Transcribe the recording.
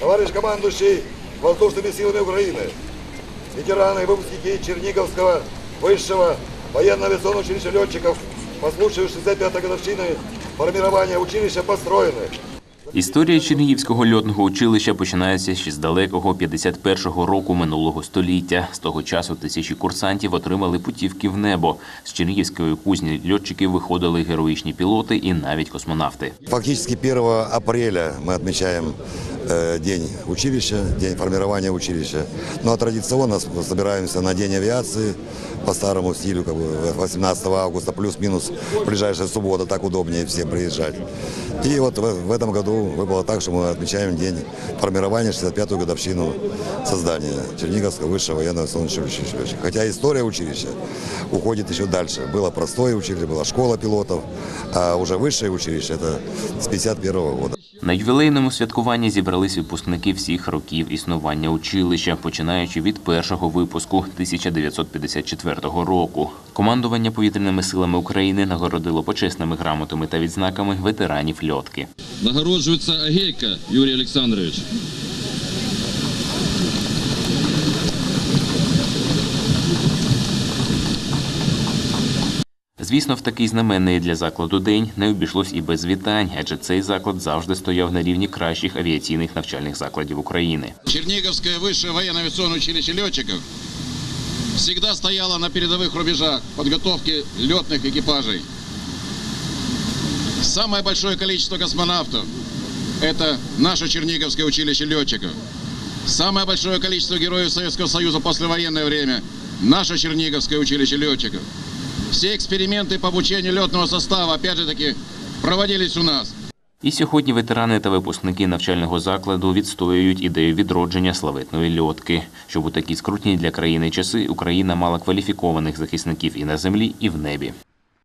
товарищ командующий воздушными силами Украины, ветераны и выпускники Черниговского высшего военно-авиационного училища летчиков по случаю 65-й годовщины формирования училища построены. Історія Чернігівського льотного училища починається ще з далекого 51-го року минулого століття. З того часу тисячі курсантів отримали путівки в небо. З Чернігівської кузні льотчиків виходили героїчні пілоти і навіть космонавти. Фактически 1 апреля мы отмечаем э, День училища, День формирования училища. Ну а традиционно с- собираемся на День авиации по старому стилю, как бы 18 августа, плюс-минус ближайшая суббота, так удобнее всем приезжать. И вот в, в этом году выпало так, что мы отмечаем День формирования, 65-ю годовщину создания Черниговского высшего военного солнечного училища. Хотя история училища уходит еще дальше. Было простое училище, была школа пилотов, а уже высшее училище это с 51 года. На ювілейному святкуванні зібрались випускники всіх років існування училища, починаючи від першого випуску 1954 року. Командування повітряними силами України нагородило почесними грамотами та відзнаками ветеранів льотки. Нагороджується Агейко Юрій Олександрович. Звісно, в такий знаменний для закладу день не обійшлось і без вітань, адже цей заклад завжди стояв на рівні кращих авіаційних навчальних закладів України. Черниговское высшее военно-авиационное училище летчиков всегда стояло на передовых рубежах подготовки летных экипажей. Самое большое количество космонавтов – это наше Черниговское училище летчиков. Самое большое количество героев Советского Союза в послевоенное время – наше Черниговское училище летчиков. Все эксперименты по обучению летного состава, опять же таки, проводились у нас. І сьогодні ветерани та випускники навчального закладу відстоюють ідею відродження славетної льотки, щоб у такі скрутні для країни часи Україна мала кваліфікованих захисників і на землі, і в небі.